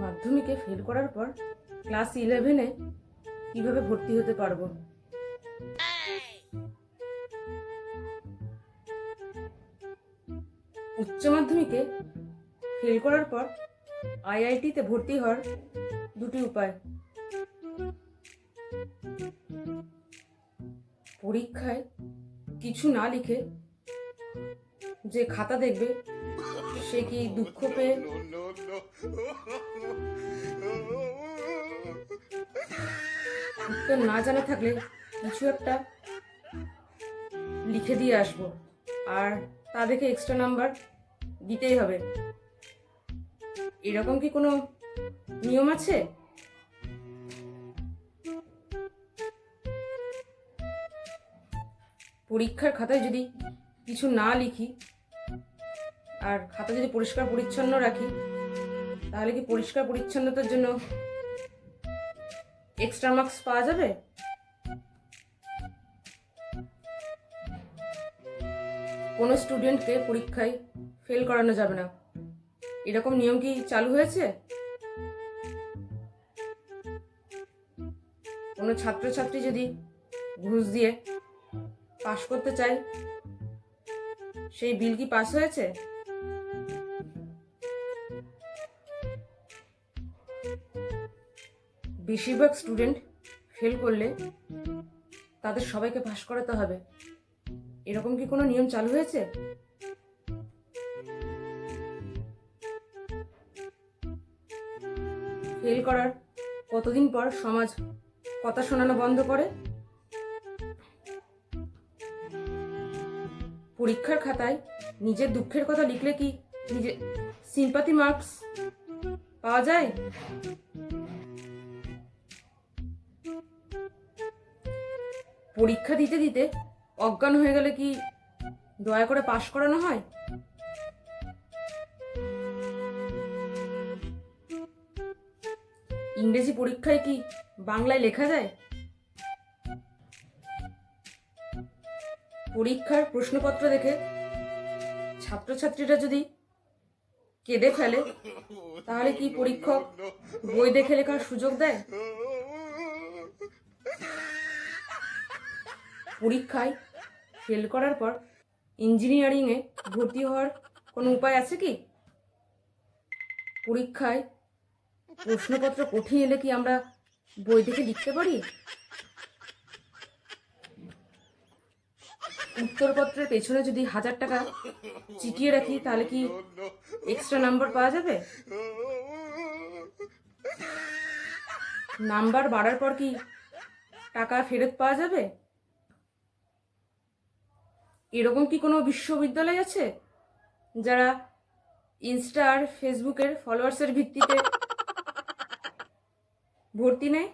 মাধ্যমিকে ফেল করার পর ক্লাস ইলেভেনে কীভাবে ভর্তি হতে পারব? উচ্চ মাধ্যমিকে ফেল করার পর আইআইটিতে ভর্তি হওয়ার দুটি উপায়। পরীক্ষায় কিছু না লিখে যে খাতা দেখবে সে কি দুঃখ পেয়ে? উত্তর না জানা থাকলে কিছু একটা লিখে দিয়ে আসব। আর তা দেখে এক্সট্রা নাম্বার দিতেই হবে। এরকম কি কোনো নিয়ম আছে? পরীক্ষার খাতায় যদি কিছু না লিখি আর খাতা যদি পরিষ্কার পরিচ্ছন্ন রাখি, তাহলে কি পরিষ্কার পরিচ্ছন্নতার জন্য এক্সট্রা মার্কস পাওয়া যাবে? কোনো স্টুডেন্টকে পরীক্ষায় ফেল করানো যাবে না। এরকম নিয়ম কি চালু হয়েছে? কোনো ছাত্রছাত্রী যদি ঘুষ দিয়ে পাশ করতে চায়, সেই বিল কি পাস হয়েছে? বেশিরভাগ স্টুডেন্ট ফেল করলে তাদের সবাইকে পাস করাতে হবে। এরকম কি কোনো নিয়ম চালু হয়েছে? ফেল করার কতদিন পর সমাজ কথা শোনানো বন্ধ করে? পরীক্ষার খাতায় নিজের দুঃখের কথা লিখলে কি নিজে সিম্পাথি মার্কস পাওয়া যায়? পরীক্ষা দিতে দিতে অজ্ঞান হয়ে গেলে কি দয়া করে পাশ করানো হয়? ইংরেজি পরীক্ষায় কি বাংলায় লেখা যায়? পরীক্ষার প্রশ্নপত্র দেখে ছাত্রছাত্রীরা যদি কেঁদে ফেলে, তাহলে কি পরীক্ষক বই দেখে লেখার সুযোগ দেয়? পরীক্ষায় ফেল করার পর ইঞ্জিনিয়ারিংয়ে ভর্তি হওয়ার কোনো উপায় আছে কি? পরীক্ষায় প্রশ্নপত্র কঠিন এলে কি আমরা বই থেকে লিখতে পারি? উত্তরপত্রের পেছনে যদি হাজার টাকা চিটিয়ে রাখি, তাহলে কি এক্সট্রা নাম্বার পাওয়া যাবে? নাম্বার বাড়ার পর কি টাকা ফেরত পাওয়া যাবে? এরকম কি কোনো বিশ্ববিদ্যালয় আছে? যারা ইনস্টা আর ফেসবুকের ফলোয়ার্সের ভিত্তিতে ভর্তি নেয়?